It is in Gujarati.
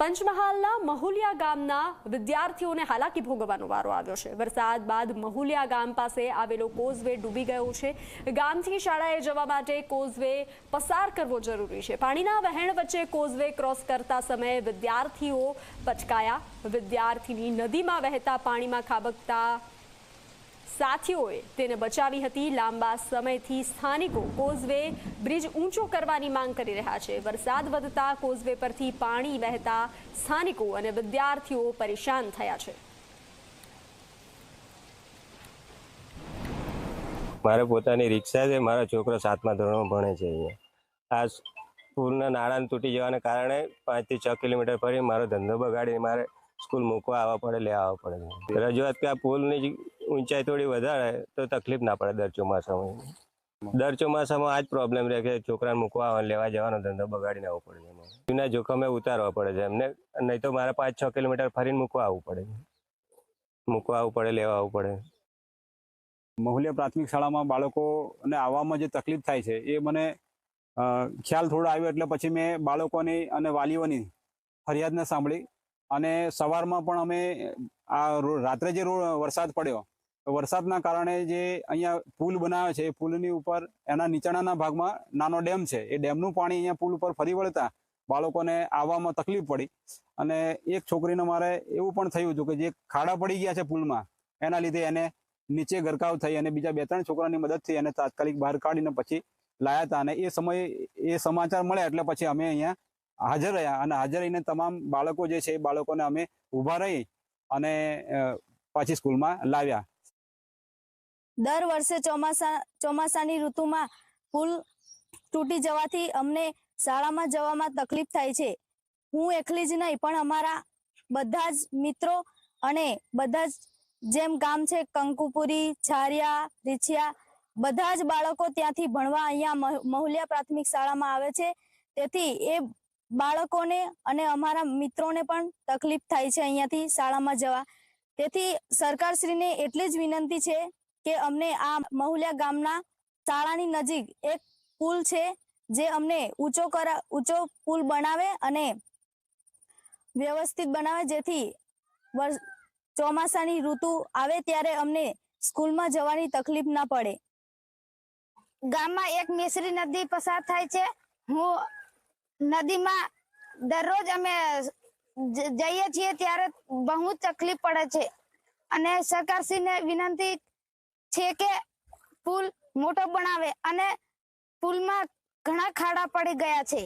પંચમહાલના મહુલિયા ગામના વિદ્યાર્થીઓને હાલાકી ભોગવવાનો વારો આવ્યો છે. વરસાદ બાદ મહુલિયા ગામ પાસે આવેલો કોઝવે ડૂબી ગયો છે. ગામથી શાળાએ જવા માટે કોઝવે પસાર કરવો જરૂરી છે. પાણીના વહેણ વચ્ચે કોઝવે ક્રોસ કરતા સમયે વિદ્યાર્થીઓ પચકાયા વિદ્યાર્થીની નદીમાં વહેતા પાણીમાં ખાબકતા સાથીઓએ તેને બચાવી હતી. લાંબા સમયથી સ્થાનિકો કોઝવે બ્રિજ ઊંચો કરવાની માંગ કરી રહ્યા છે. વરસાદ વધતા કોઝવે પરથી પાણી વહેતા સ્થાનિકો અને વિદ્યાર્થીઓ પરેશાન થયા છે. મારે પોતાની રિક્ષા છે. મારો છોકરો સાતમા ધોરણમાં ભણે છે અહીંયા. આ પુલના નાળાને તૂટી જવાને કારણે પાંચથી છ કિલોમીટર ફરી મારો ધંધો બગાડી મારે સ્કૂલ મૂકવા આવવા પડે, લેવા આવવા પડે. રજૂઆત કે આ પુલની ઊંચાઈ થોડી વધારે તો તકલીફ ના પડે દર ચોમાસામાં. દર ચોમાસામાં આ જ પ્રોબ્લેમ રહે કે છોકરાને મૂકવા આવે લેવા જવાનો ધંધો બગાડીને આવવો પડે છે જોખમે ઉતારવા પડે છે એમને. નહીં તો મારે પાંચ છ કિલોમીટર ફરીને મૂકવા આવવું પડે. મૂકવા આવવું પડે, લેવા આવવું પડે. મહુલિયા પ્રાથમિક શાળામાં બાળકોને આવવામાં જે તકલીફ થાય છે એ મને ખ્યાલ થોડો આવ્યો એટલે પછી મેં બાળકોની અને વાલીઓની ફરિયાદને સાંભળી. અને સવારમાં પણ અમે, આ રાત્રે જે વરસાદ પડ્યો, તો વરસાદના કારણે જે અહીંયા પુલ બનાવ્યો છે, એ પુલની ઉપર, એના નીચાણાના ભાગમાં નાનો ડેમ છે. એ ડેમનું પાણી અહીંયા પુલ ઉપર ફરી વળતા બાળકોને આવવામાં તકલીફ પડી. અને એક છોકરીને મારે એવું પણ થયું હતું કે જે ખાડા પડી ગયા છે પુલમાં, એના લીધે એને નીચે ગરકાવ થઈ અને બીજા બે ત્રણ છોકરાની મદદથી એને તાત્કાલિક બહાર કાઢીને પછી લાયા હતા. અને એ સમયે એ સમાચાર મળ્યા, એટલે પછી અમે અહીંયા હાજર રહ્યા અને હાજર રહીને તમામ બાળકો જે છે એ બાળકોને અમે ઊભા રહી અને પાછી સ્કૂલમાં લાવ્યા. દર વર્ષે ચોમાસા, ચોમાસાની ઋતુમાં પુલ તૂટી જવાથી અમને શાળામાં જવામાં તકલીફ થાય છે. હું એકલી જ નહીં, પણ અમારા બધા જ મિત્રો અને બધા જ જેમ ગામ છે, કંકુપુરી, છારિયા, રીછિયા, બધા જ બાળકો ત્યાંથી ભણવા અહીંયા મહ- મહુલિયા પ્રાથમિક શાળામાં આવે છે. તેથી એ બાળકોને અને અમારા મિત્રોને પણ તકલીફ થાય છે અહીંયાથી શાળામાં જવા. તેથી સરકારશ્રીને એટલી જ વિનંતી છે કે અમને આ મહુલિયા ગામના શાળાની નજીક એક પુલ છે જે અમને ઊંચો કરા, ઊંચો પુલ બનાવે અને વ્યવસ્થિત બનાવે. જેથી ચોમાસાની ઋતુ આવે ત્યારે અમને સ્કૂલમાં જવાની તકલીફ ના પડે. ગામમાં એક મિશ્રી નદી પસાર થાય છે. હું નદીમાં દરરોજ અમે જઈએ છીએ ત્યારે બહુ તકલીફ પડે છે. અને સરકારશ્રીને વિનંતી છે કે પુલ મોટો બનાવે અને પુલમાં ઘણા ખાડા પડી ગયા છે.